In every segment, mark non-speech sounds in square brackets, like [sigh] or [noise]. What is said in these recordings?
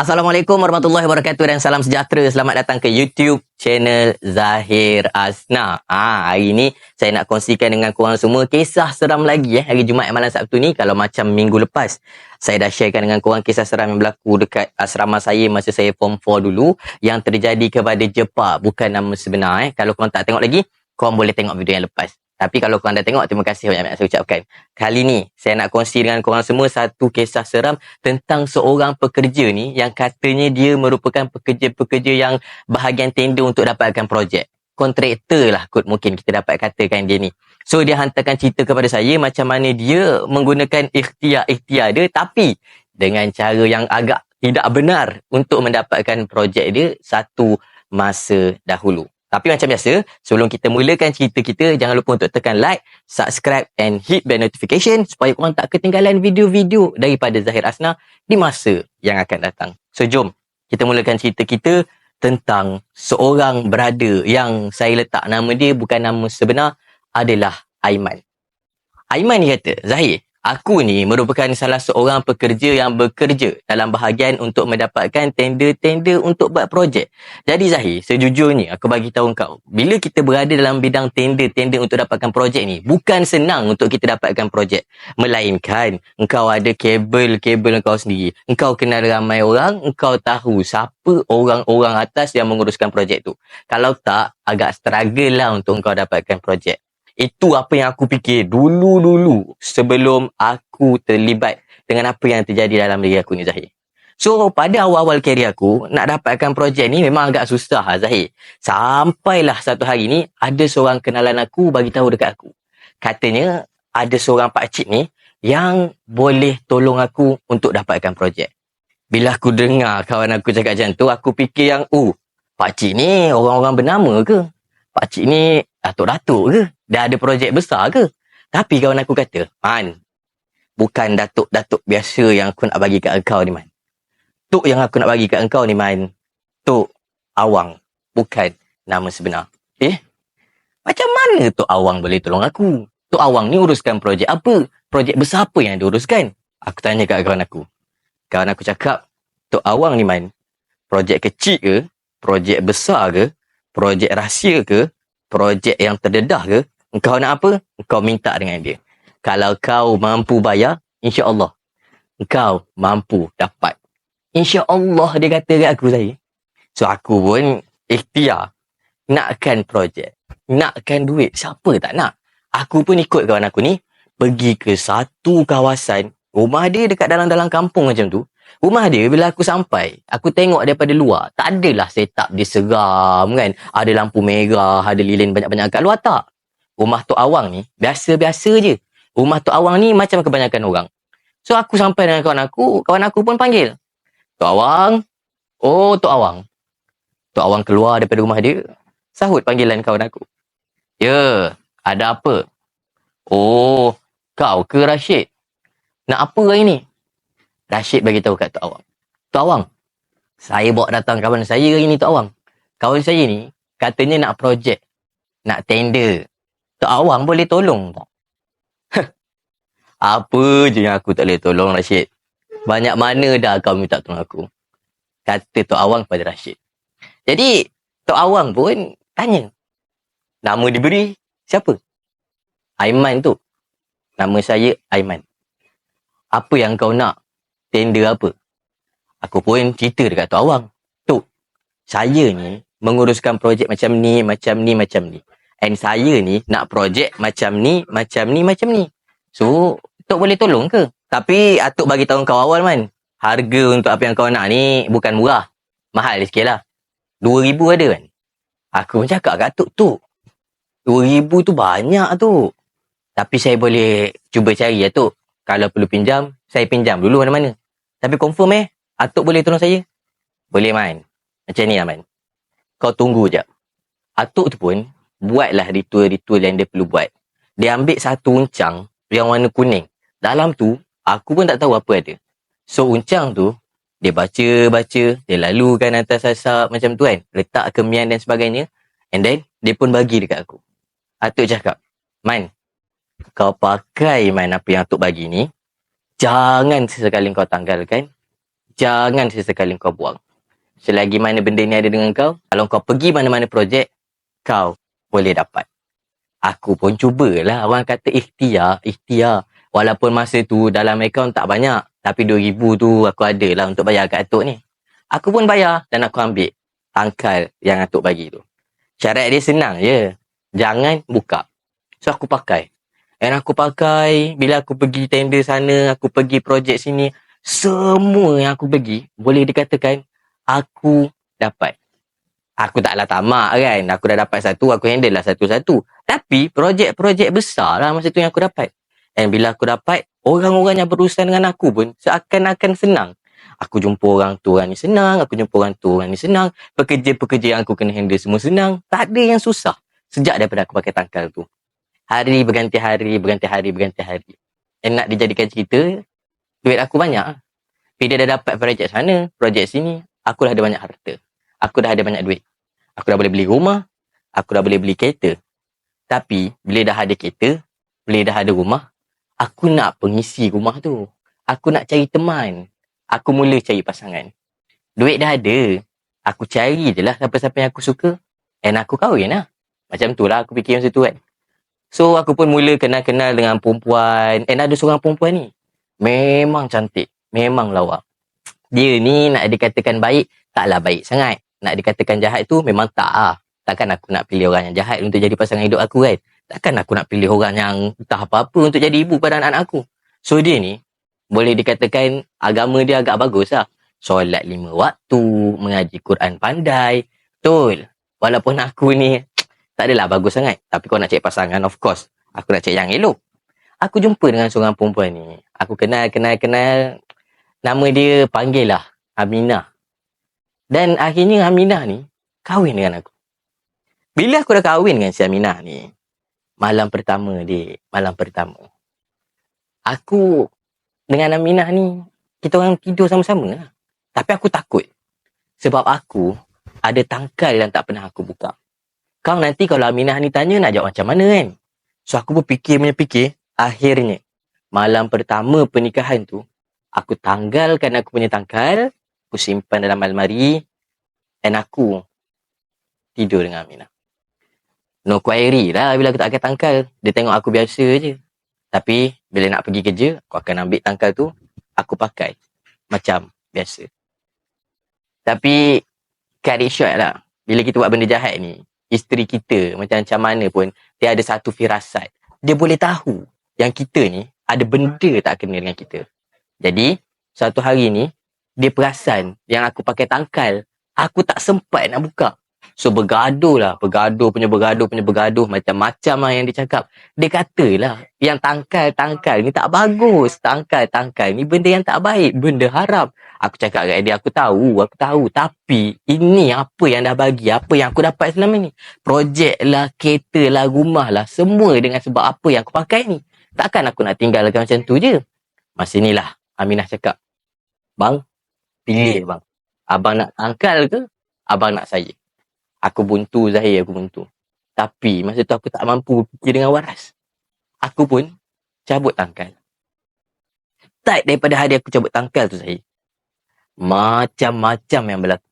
Assalamualaikum warahmatullahi wabarakatuh dan salam sejahtera. Selamat datang ke YouTube channel Zahir Asna. Ah, hari ni saya nak kongsikan dengan korang semua kisah seram lagi eh hari Jumaat malam Sabtu ni kalau macam minggu lepas. Saya dah sharekan dengan korang kisah seram yang berlaku dekat asrama saya masa saya form 4 dulu yang terjadi kepada Jepa. Bukan nama sebenar eh. Kalau korang tak tengok lagi, korang boleh tengok video yang lepas. Tapi kalau korang dah tengok, terima kasih banyak-banyak saya ucapkan. Kali ni, saya nak kongsi dengan korang semua satu kisah seram tentang seorang pekerja ni yang katanya dia merupakan pekerja-pekerja yang bahagian tender untuk dapatkan projek. Kontraktor lah kot mungkin kita dapat katakan dia ni. So dia hantarkan cerita kepada saya macam mana dia menggunakan ikhtiar-ikhtiar dia tapi dengan cara yang agak tidak benar untuk mendapatkan projek dia satu masa dahulu. Tapi macam biasa, sebelum kita mulakan cerita kita, jangan lupa untuk tekan like, subscribe and hit bell notification supaya korang tak ketinggalan video-video daripada Zahir Asna di masa yang akan datang. So jom, kita mulakan cerita kita tentang seorang berada yang saya letak nama dia bukan nama sebenar adalah Aiman. Aiman ni kata, Zahir, Aku ni merupakan salah seorang pekerja yang bekerja dalam bahagian untuk mendapatkan tender-tender untuk buat projek. Jadi Zahir, sejujurnya aku bagi tahu kau, bila kita berada dalam bidang tender-tender untuk dapatkan projek ni, bukan senang untuk kita dapatkan projek. Melainkan, engkau ada kabel-kabel engkau sendiri. Engkau kenal ramai orang, engkau tahu siapa orang-orang atas yang menguruskan projek tu. Kalau tak, agak struggle lah untuk engkau dapatkan projek. Itu apa yang aku fikir dulu-dulu sebelum aku terlibat dengan apa yang terjadi dalam diri aku ni Zahir. So pada awal-awal kerjaya aku nak dapatkan projek ni memang agak susah lah Zahir. Sampailah satu hari ni ada seorang kenalan aku bagi tahu dekat aku. Katanya ada seorang pak cik ni yang boleh tolong aku untuk dapatkan projek. Bila aku dengar kawan aku cakap macam tu, aku fikir yang, oh, pak cik ni orang-orang bernama ke? Pak cik ni datuk-datuk ke? Dah ada projek besar ke? Tapi kawan aku kata, Man, bukan datuk-datuk biasa yang aku nak bagi kat engkau ni, Man. Tok yang aku nak bagi kat engkau ni, Man. Tok Awang. Bukan nama sebenar. Eh? Macam mana Tok Awang boleh tolong aku? Tok Awang ni uruskan projek apa? Projek besar apa yang diuruskan? Aku tanya kat kawan aku. Kawan aku cakap, Tok Awang ni, Man. Projek kecil ke? Projek besar ke? Projek rahsia ke? Projek yang terdedah ke? Engkau nak apa? Engkau minta dengan dia. Kalau kau mampu bayar, insya Allah. Engkau mampu dapat. Insya Allah dia kata kat aku saya. So aku pun ikhtiar. Nakkan projek. Nakkan duit. Siapa tak nak? Aku pun ikut kawan aku ni. Pergi ke satu kawasan. Rumah dia dekat dalam-dalam kampung macam tu. Rumah dia bila aku sampai, aku tengok daripada luar, tak adalah setup dia seram kan. Ada lampu merah, ada lilin banyak-banyak kat luar tak rumah Tok Awang ni biasa-biasa je. Rumah Tok Awang ni macam kebanyakan orang. So aku sampai dengan kawan aku, kawan aku pun panggil. Tok Awang. Oh, Tok Awang. Tok Awang keluar daripada rumah dia. Sahut panggilan kawan aku. Ya, ada apa? Oh, kau ke Rashid? Nak apa hari ni? Rashid bagi tahu kat Tok Awang. Tok Awang, saya bawa datang kawan saya hari ni Tok Awang. Kawan saya ni katanya nak projek. Nak tender. Tok Awang boleh tolong tak? [laughs] Apa je yang aku tak boleh tolong Rashid? Banyak mana dah kau minta tolong aku? Kata Tok Awang kepada Rashid. Jadi, Tok Awang pun tanya. Nama diberi siapa? Aiman tu. Nama saya Aiman. Apa yang kau nak? Tender apa? Aku pun cerita dekat Tok Awang. Tok, saya ni menguruskan projek macam ni, macam ni, macam ni. And saya ni nak projek macam ni, macam ni, macam ni. So, Tok boleh tolong ke? Tapi Atuk bagi tahu kau awal man. Harga untuk apa yang kau nak ni bukan murah. Mahal sikit lah. RM2,000 ada kan? Aku pun cakap kat Atuk, Tok. RM2,000 tu banyak tu. Tapi saya boleh cuba cari ya Tok. Kalau perlu pinjam, saya pinjam dulu mana-mana. Tapi confirm eh, Atuk boleh tolong saya? Boleh man. Macam ni lah man. Kau tunggu je. Atuk tu pun buatlah ritual-ritual yang dia perlu buat. Dia ambil satu uncang yang warna kuning. Dalam tu, aku pun tak tahu apa ada. So, uncang tu, dia baca-baca, dia lalukan atas asap macam tu kan. Letak kemian dan sebagainya. And then, dia pun bagi dekat aku. Atuk cakap, Man, kau pakai Man apa yang Atuk bagi ni. Jangan sesekali kau tanggalkan. jangan sesekali kau buang. Selagi mana benda ni ada dengan kau, kalau kau pergi mana-mana projek, kau boleh dapat. Aku pun cubalah. Orang kata ikhtiar, ikhtiar. Walaupun masa tu dalam akaun tak banyak. Tapi 2000 tu aku ada lah untuk bayar kat Atuk ni. Aku pun bayar dan aku ambil tangkal yang Atuk bagi tu. Syarat dia senang je. Jangan buka. So aku pakai. And aku pakai, bila aku pergi tender sana, aku pergi projek sini, semua yang aku pergi, boleh dikatakan, aku dapat. Aku taklah tamak kan. Aku dah dapat satu, aku handle lah satu-satu. Tapi, projek-projek besar lah masa tu yang aku dapat. And bila aku dapat, orang-orang yang berurusan dengan aku pun seakan-akan senang. Aku jumpa orang tu, orang ni senang. Aku jumpa orang tu, orang ni senang. Pekerja-pekerja yang aku kena handle semua senang. Tak ada yang susah. Sejak daripada aku pakai tangkal tu. Hari berganti hari, berganti hari, berganti hari. And nak dijadikan cerita, duit aku banyak. Bila dah dapat projek sana, projek sini, aku dah ada banyak harta. Aku dah ada banyak duit. Aku dah boleh beli rumah. Aku dah boleh beli kereta. Tapi, bila dah ada kereta, bila dah ada rumah, aku nak pengisi rumah tu. Aku nak cari teman. Aku mula cari pasangan. Duit dah ada. Aku cari je lah siapa-siapa yang aku suka. And aku kahwin lah. Macam tu lah aku fikir masa tu kan. So, aku pun mula kenal-kenal dengan perempuan. And ada seorang perempuan ni. Memang cantik. Memang lawak. Dia ni nak dikatakan baik, taklah baik sangat. Nak dikatakan jahat tu memang tak lah. Takkan aku nak pilih orang yang jahat untuk jadi pasangan hidup aku kan. Takkan aku nak pilih orang yang tak apa-apa untuk jadi ibu pada anak-anak aku. So dia ni, boleh dikatakan agama dia agak bagus lah. Solat lima waktu, mengaji Quran pandai. Betul. Walaupun aku ni [tsk] tak adalah bagus sangat. Tapi kau nak cari pasangan, of course. Aku nak cari yang elok. Aku jumpa dengan seorang perempuan ni. Aku kenal, kenal, kenal. Nama dia panggil lah Aminah. Dan akhirnya Aminah ni kahwin dengan aku. Bila aku dah kahwin dengan si Aminah ni, malam pertama dia, malam pertama. Aku dengan Aminah ni, kita orang tidur sama-sama lah. Tapi aku takut. Sebab aku ada tangkal yang tak pernah aku buka. Kau nanti kalau Aminah ni tanya nak jawab macam mana kan? So aku berfikir punya fikir, akhirnya malam pertama pernikahan tu, aku tanggalkan aku punya tangkal, aku simpan dalam almari, dan aku tidur dengan Aminah. No query lah bila aku tak pakai tangkal. Dia tengok aku biasa je. Tapi bila nak pergi kerja, aku akan ambil tangkal tu, aku pakai. Macam biasa. Tapi, cut it short lah. Bila kita buat benda jahat ni, isteri kita macam-macam mana pun, dia ada satu firasat. Dia boleh tahu yang kita ni ada benda tak kena dengan kita. Jadi, satu hari ni, dia perasan yang aku pakai tangkal, aku tak sempat nak buka. So bergaduh lah, bergaduh punya bergaduh punya bergaduh macam-macam lah yang dia cakap. Dia kata lah, yang tangkal-tangkal ni tak bagus. Tangkal-tangkal ni benda yang tak baik, benda haram. Aku cakap kat dia, aku tahu, aku tahu. Tapi ini apa yang dah bagi, apa yang aku dapat selama ni. Projek lah, kereta lah, rumah lah, semua dengan sebab apa yang aku pakai ni. Takkan aku nak tinggalkan macam tu je. Masa ni lah, Aminah cakap, Bang, pilih bang. Abang nak tangkal ke? Abang nak saya. Aku buntu Zahir, aku buntu. Tapi masa tu aku tak mampu fikir dengan waras. Aku pun cabut tangkal. Tak daripada hari aku cabut tangkal tu Zahir. Macam-macam yang berlaku.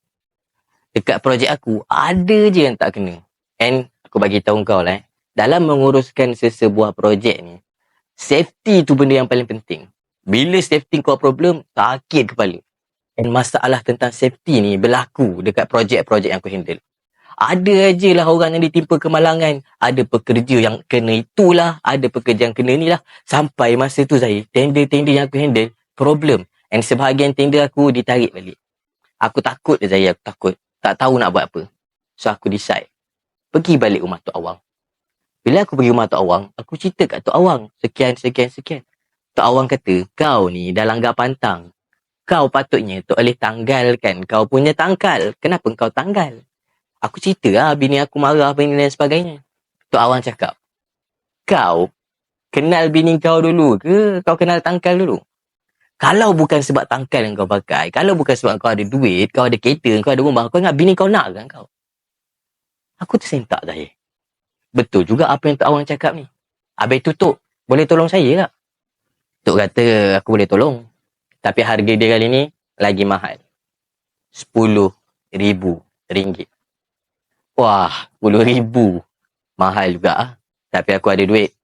Dekat projek aku, ada je yang tak kena. And aku bagi tahu kau lah eh. Dalam menguruskan sesebuah projek ni, safety tu benda yang paling penting. Bila safety kau problem, sakit kepala. And masalah tentang safety ni berlaku dekat projek-projek yang aku handle. Ada aja lah orang yang ditimpa kemalangan. Ada pekerja yang kena itulah. Ada pekerja yang kena ni lah. Sampai masa tu saya, tender-tender yang aku handle, problem. And sebahagian tender aku ditarik balik. Aku takut saya, aku takut. Tak tahu nak buat apa. So aku decide. Pergi balik rumah Tok Awang. Bila aku pergi rumah Tok Awang, aku cerita kat Tok Awang. Sekian, sekian, sekian. Tok Awang kata, kau ni dah langgar pantang. Kau patutnya Alif tanggalkan kau punya tangkal. Kenapa kau tanggal? Aku cerita lah bini aku marah apa ini dan sebagainya. Tok Awang cakap, kau kenal bini kau dulu ke kau kenal tangkal dulu? Kalau bukan sebab tangkal yang kau pakai, kalau bukan sebab kau ada duit, kau ada kereta, kau ada rumah, kau ingat bini kau nak kan kau? Aku tersentak Zahir. Betul juga apa yang Tok Awang cakap ni. Habis tu Tok, boleh tolong saya tak? Tok kata aku boleh tolong. Tapi harga dia kali ni lagi mahal. Sepuluh ribu ringgit. Wah, sepuluh ribu. Mahal juga ah. Tapi aku ada duit.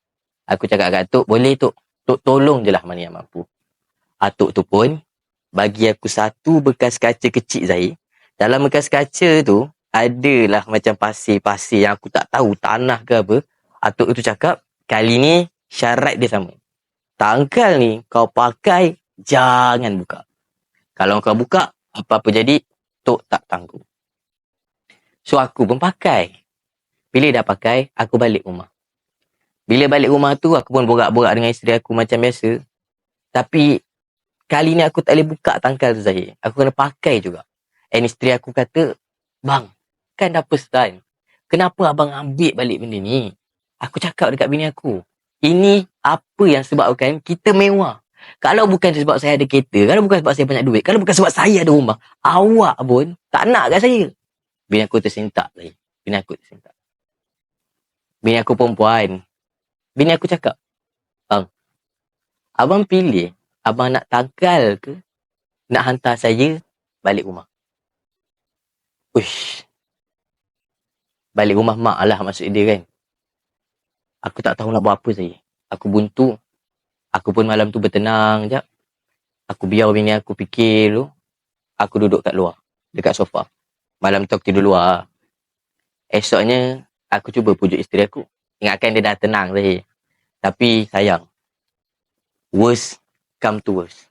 Aku cakap kat Tok, boleh Tok. Tok tolong je lah mana yang mampu. Atuk tu pun bagi aku satu bekas kaca kecil Zahir. Dalam bekas kaca tu, adalah macam pasir-pasir yang aku tak tahu tanah ke apa. Atuk tu cakap, kali ni syarat dia sama. Tangkal ni kau pakai, jangan buka. Kalau kau buka, apa-apa jadi, Tok tak tanggung. So aku pun pakai. Bila dah pakai, aku balik rumah. Bila balik rumah tu, aku pun borak-borak dengan isteri aku macam biasa. Tapi, kali ni aku tak boleh buka tangkal tu Zahir. Aku kena pakai juga. And isteri aku kata, Bang, kan dah first time. Kenapa abang ambil balik benda ni? Aku cakap dekat bini aku. Ini apa yang sebabkan kita mewah. Kalau bukan sebab saya ada kereta, kalau bukan sebab saya banyak duit, kalau bukan sebab saya ada rumah, awak pun tak nak kat saya. Bini aku tersentak tadi. Bini aku tersentak. Bini aku perempuan. Bini aku cakap, Bang, abang pilih abang nak tangkal ke nak hantar saya balik rumah. Uish. Balik rumah mak lah maksud dia kan. Aku tak tahu nak buat apa saya. Aku buntu. Aku pun malam tu bertenang je. Aku biar bini aku fikir tu. Aku duduk kat luar. Dekat sofa. Malam tu aku tidur luar. Esoknya, aku cuba pujuk isteri aku. Ingatkan dia dah tenang saja. Tapi sayang. Worst come to worst.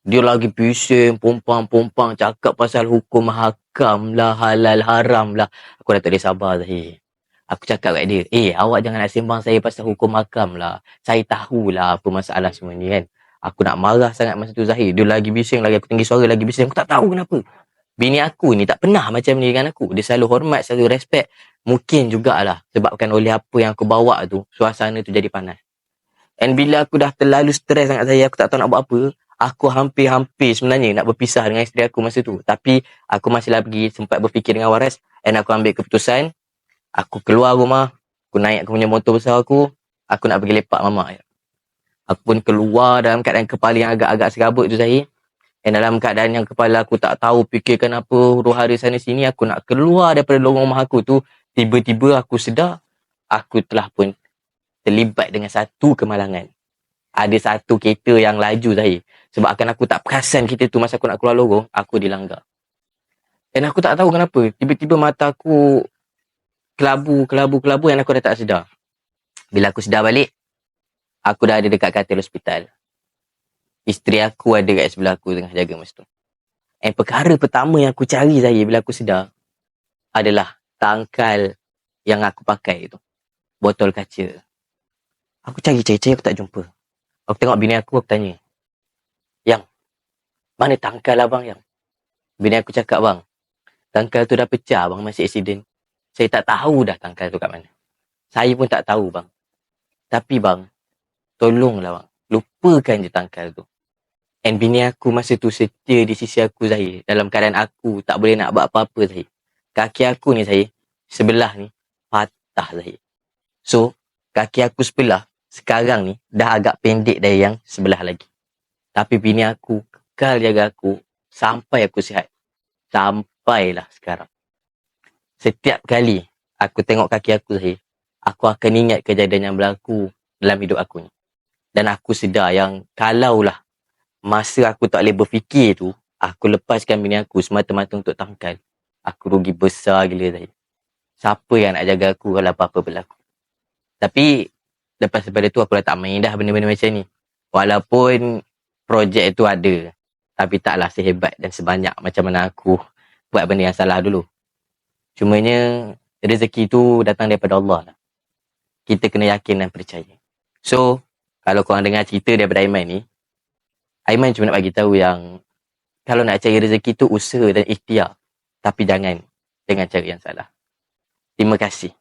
Dia lagi bising, pompang-pompang cakap pasal hukum hakam lah, halal haram lah. Aku dah tak boleh sabar Zahir. Aku cakap kat dia, eh awak jangan nak sembang saya pasal hukum hakam lah. Saya tahulah apa masalah semua ni kan. Aku nak marah sangat masa tu Zahir. Dia lagi bising lagi, aku tinggi suara lagi bising. Aku tak tahu kenapa. Bini aku ni tak pernah macam ni dengan aku. Dia selalu hormat, selalu respect. Mungkin jugalah sebabkan oleh apa yang aku bawa tu, suasana tu jadi panas. And bila aku dah terlalu stres sangat saya, aku tak tahu nak buat apa, aku hampir-hampir sebenarnya nak berpisah dengan isteri aku masa tu. Tapi aku masih lagi sempat berfikir dengan waras and aku ambil keputusan, aku keluar rumah, aku naik aku punya motor besar aku, aku nak pergi lepak mama. Aku pun keluar dalam keadaan kepala yang agak-agak serabut tu saya. And dalam keadaan yang kepala aku tak tahu fikirkan apa huru hari sana sini, aku nak keluar daripada lorong rumah aku tu, tiba-tiba aku sedar, aku telah pun terlibat dengan satu kemalangan. Ada satu kereta yang laju saya. Sebab akan aku tak perasan kita tu masa aku nak keluar lorong, aku dilanggar. Dan aku tak tahu kenapa. Tiba-tiba mata aku kelabu, kelabu, kelabu yang aku dah tak sedar. Bila aku sedar balik, aku dah ada dekat katil hospital. Isteri aku ada kat sebelah aku tengah jaga masa tu. And perkara pertama yang aku cari saya bila aku sedar adalah tangkal yang aku pakai tu. Botol kaca. Aku cari-cari, aku tak jumpa. Aku tengok bini aku, aku tanya. Yang, mana tangkal abang yang? Bini aku cakap bang, tangkal tu dah pecah bang, masih accident. Saya tak tahu dah tangkal tu kat mana. Saya pun tak tahu bang. Tapi bang, tolonglah bang, lupakan je tangkal tu. And bini aku masa tu setia di sisi aku Zahir. Dalam keadaan aku tak boleh nak buat apa-apa Zahir. Kaki aku ni Zahir, sebelah ni patah Zahir. So, kaki aku sebelah sekarang ni dah agak pendek dari yang sebelah lagi. Tapi bini aku kekal jaga aku sampai aku sihat. Sampailah sekarang. Setiap kali aku tengok kaki aku Zahir, aku akan ingat kejadian yang berlaku dalam hidup aku ni. Dan aku sedar yang kalaulah masa aku tak boleh berfikir tu, aku lepaskan bini aku semata-mata untuk tangkal. Aku rugi besar gila Zahir. Siapa yang nak jaga aku kalau apa-apa berlaku? Tapi lepas daripada tu aku dah tak main dah benda-benda macam ni. Walaupun projek itu ada. Tapi taklah sehebat dan sebanyak macam mana aku buat benda yang salah dulu. Cumanya rezeki tu datang daripada Allah lah. Kita kena yakin dan percaya. So, kalau korang dengar cerita daripada Aiman ni, Aiman cuma nak bagi tahu yang kalau nak cari rezeki tu usaha dan ikhtiar. Tapi jangan dengan cara yang salah. Terima kasih.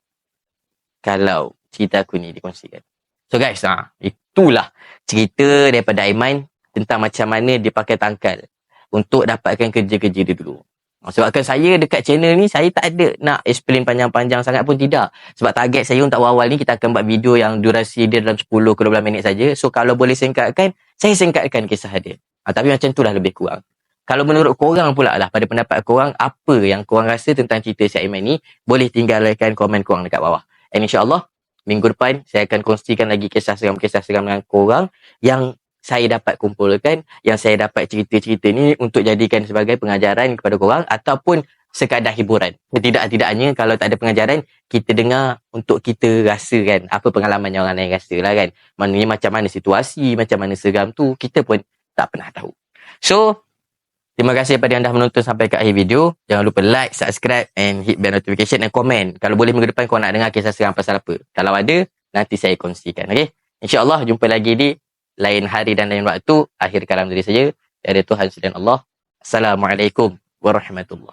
Kalau cerita aku ni dikongsikan. So guys, ha, itulah cerita daripada Aiman tentang macam mana dia pakai tangkal untuk dapatkan kerja-kerja dia dulu. Sebabkan saya dekat channel ni, saya tak ada nak explain panjang-panjang sangat pun tidak. Sebab target saya untuk awal-awal ni, kita akan buat video yang durasi dia dalam 10 ke 12 minit saja. So kalau boleh singkatkan, saya singkatkan kisah dia. Ha, tapi macam tu lah lebih kurang. Kalau menurut korang pula lah, pada pendapat korang, apa yang korang rasa tentang cerita Syed Iman ni, boleh tinggalkan komen korang dekat bawah. And insyaAllah, minggu depan, saya akan kongsikan lagi kisah seram-kisah seram dengan korang yang saya dapat kumpulkan, yang saya dapat cerita-cerita ni untuk jadikan sebagai pengajaran kepada korang ataupun sekadar hiburan. Tidak-tidaknya kalau tak ada pengajaran, kita dengar untuk kita rasa kan apa pengalaman yang orang lain rasa lah kan. Maknanya macam mana situasi, macam mana seram tu, kita pun tak pernah tahu. So, terima kasih kepada yang dah menonton sampai ke akhir video. Jangan lupa like, subscribe and hit bell notification dan komen. Kalau boleh minggu depan kau nak dengar kisah seram pasal apa. Kalau ada, nanti saya kongsikan. Okay? InsyaAllah jumpa lagi di lain hari dan lain waktu. Akhir kalam dari saya. Dari Tuhan Selain Allah. Assalamualaikum warahmatullahi